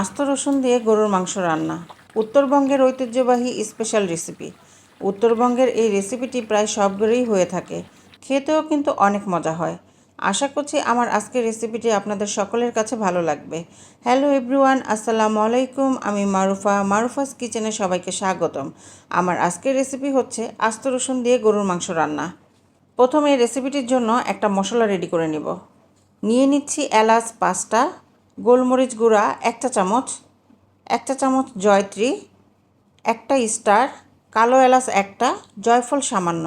আস্ত রসুন দিয়ে গরুর মাংস রান্না। উত্তরবঙ্গের ঐতিহ্যবাহী স্পেশাল রেসিপি উত্তরবঙ্গের এই রেসিপিটি প্রায় সব ঘরেই হয়ে থাকে। খেতেও কিন্তু অনেক মজা হয়। আশা করছি আমার আজকের রেসিপিটি আপনাদের সকলের কাছে ভালো লাগবে। হ্যালো এভরিওয়ান আসসালামু আলাইকুম। আমি মারুফা। মারুফাস কিচেনে সবাইকে স্বাগতম। আমার আজকের রেসিপি হচ্ছে আস্ত রসুন দিয়ে গরুর মাংস রান্না। প্রথমে রেসিপিটির জন্য একটা মশলা রেডি করে নিব। নিয়ে নিচ্ছি এলাচ পাঁচটা গোলমরিচ গুঁড়া, একটা চামচ একটা চামচ জয়ত্রী, একটা স্টার, কালো এলাচ একটা, জয়ফল সামান্য,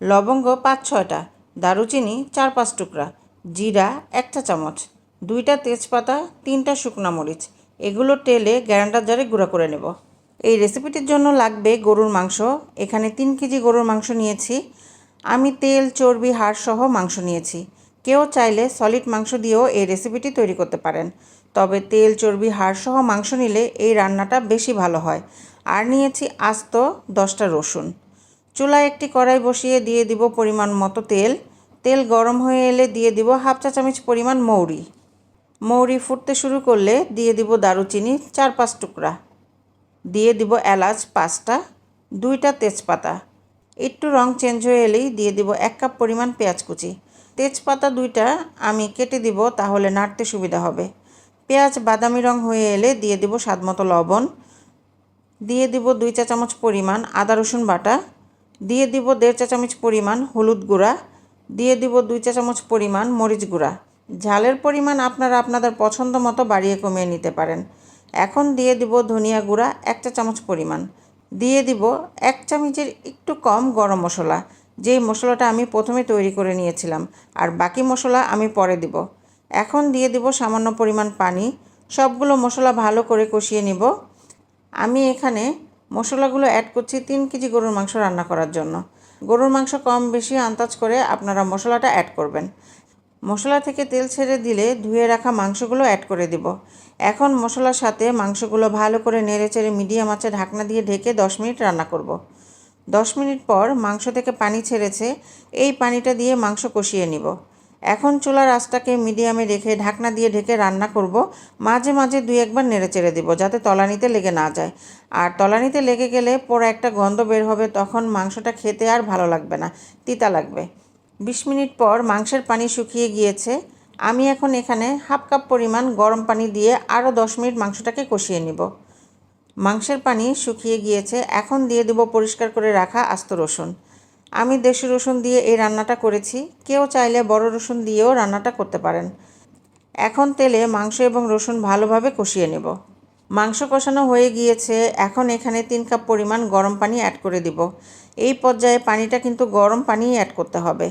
লবঙ্গ পাঁচ ছয়টা, দারুচিনি চার পাঁচ টুকরা, জিরা একটা চামচ, দুইটা তেজপাতা, তিনটা শুকনা মরিচ, এগুলো টেলে গ্যারান্ডার জারে গুঁড়া করে নেব। এই রেসিপিটির জন্য লাগবে গরুর মাংস, এখানে তিন কেজি গরুর মাংস নিয়েছি, আমি তেল, চর্বি হাড় সহ মাংস নিয়েছি। কেউ চাইলে সলিড মাংস দিয়েও এই রেসিপিটি তৈরি করতে পারেন। তবে তেল, চর্বি হাড় সহ মাংস নিলে এই রান্নাটা বেশি ভালো হয়। আর নিয়েছি আস্ত দশটা রসুন। চুলায় একটি কড়াই বসিয়ে দিয়ে দিব পরিমাণ মতো তেল। তেল গরম হয়ে এলে দিয়ে দিব হাফ চা চামচ পরিমাণ মৌরি। মৌরি ফুটতে শুরু করলে দিয়ে দিব দারুচিনি চার পাঁচ টুকরা। দিয়ে দিব এলাচ পাঁচটা, দুইটা তেজপাতা। একটু রং চেঞ্জ হয়ে এলেই দিয়ে দিব এক কাপ পরিমাণ পেঁয়াজ কুচি তেজপাতা দুইটা আমি কেটে দিব, তাহলে নাড়তে সুবিধা হবে। পেঁয়াজ বাদামি রং হয়ে এলে দিয়ে দিব স্বাদমতো লবণ। দিয়ে দিব দুই চা চামচ পরিমাণ আদা রসুন বাটা। দিয়ে দিব দেড় চা চামচ পরিমাণ হলুদ গুঁড়া। দিয়ে দিব দুই চা চামচ পরিমাণ মরিচ গুঁড়া। ঝালের পরিমাণ আপনারা আপনাদের পছন্দ মতো বাড়িয়ে কমিয়ে নিতে পারেন। এখন দিয়ে দিব ধনিয়া গুঁড়া এক চা চামচ পরিমাণ। দিয়ে দিব এক চামচের একটু কম গরম মশলা। যেই মশলাটা আমি প্রথমে তৈরি করে নিয়েছিলাম, আর বাকি মশলা আমি পরে দিব। এখন দিয়ে দিব সামান্য পরিমাণ পানি। সবগুলো মশলা ভালো করে কষিয়ে নিব। আমি এখানে মশলাগুলো অ্যাড করছি তিন কেজি গরুর মাংস রান্না করার জন্য। গরুর মাংস কম বেশি আন্দাজ করে আপনারা মশলাটা অ্যাড করবেন। মশলা থেকে তেল ছেড়ে দিলে ধুয়ে রাখা মাংসগুলো অ্যাড করে দিব। এখন মশলার সাথে মাংসগুলো ভালো করে নেড়ে চেড়ে মিডিয়াম আঁচে ঢাকনা দিয়ে ঢেকে দশ মিনিট রান্না করব। দশ মিনিট পর মাংস থেকে পানি ছেড়েছে, এই পানিটা দিয়ে মাংস কষিয়ে নিব। এখন চুলার আঁচটাকে মিডিয়ামে রেখে ঢাকনা দিয়ে ঢেকে রান্না করব। মাঝে মাঝে দুই একবার নেড়ে চেড়ে দিব যাতে তলানিতে লেগে না যায়। আর তলানিতে লেগে গেলে পরে একটা গন্ধ বের হবে, তখন মাংসটা খেতে আর ভালো লাগবে না, তিতা লাগবে। বিশ মিনিট পর মাংসের পানি শুকিয়ে গিয়েছে। আমি এখন এখানে হাফ কাপ পরিমাণ গরম পানি দিয়ে আরও দশ মিনিট মাংসটাকে কষিয়ে নিব। মাংসের পানি শুকিয়ে গিয়েছে, এখন দিয়ে দেব পরিষ্কার করে রাখা আস্ত রসুন। আমি দেশি রসুন দিয়ে এই রান্নাটা করেছি, কেউ চাইলে বড় রসুন দিয়েও রান্নাটা করতে পারেন। এখন তেলে মাংস এবং রসুন ভালোভাবে কষিয়ে নেব। মাংস কষানো হয়ে গিয়েছে, এখন এখানে তিন কাপ পরিমাণ গরম পানি অ্যাড করে দিব। এই পর্যায়ে পানিটা কিন্তু গরম পানিই অ্যাড করতে হবে।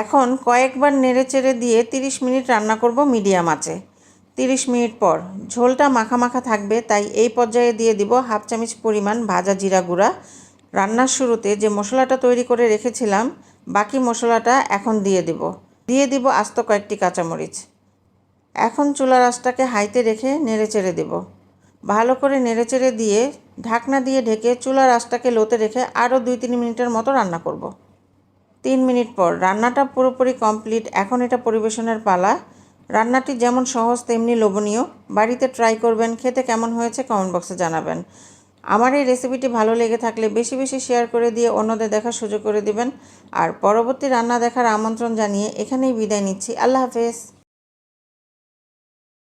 এখন কয়েকবার নেড়ে চেড়ে দিয়ে 30 মিনিট রান্না করব মিডিয়াম আঁচে। 30 মিনিট পর। ঝোলটা মাখা মাখা থাকবে, তাই এই পর্যায়ে দিয়ে দিব হাফ চামচ পরিমাণ ভাজা জিরা গুঁড়া। রান্নার শুরুতে যে মশলাটা তৈরি করে রেখেছিলাম, বাকি মশলাটা এখন দিয়ে দিব। দিয়ে দিব আস্ত কয়েকটি কাঁচামরিচ। এখন চুলার আঁচটাকে হাইতে রেখে নেড়ে চেড়ে দেব। ভালো করে নেড়ে চেড়ে দিয়ে ঢাকনা দিয়ে ঢেকে চুলার আঁচটাকে লোতে রেখে আরও দুই তিন মিনিটের মতো রান্না করব। তিন মিনিট পর, রান্নাটা পুরোপুরি কমপ্লিট। এখন এটা পরিবেশনের পালা। রান্নাটি যেমন সহজ, তেমনি লোভনীয়। বাড়িতে ট্রাই করবেন, খেতে কেমন হয়েছে কমেন্ট বক্সে জানাবেন। আমার এই রেসিপিটি ভালো লেগে থাকলে বেশি বেশি শেয়ার করে দিয়ে অন্যদের দেখার সুযোগ করে দিবেন। আর পরবর্তী রান্না দেখার আমন্ত্রণ জানিয়ে এখানেই বিদায় নিচ্ছি। আল্লাহ হাফেজ।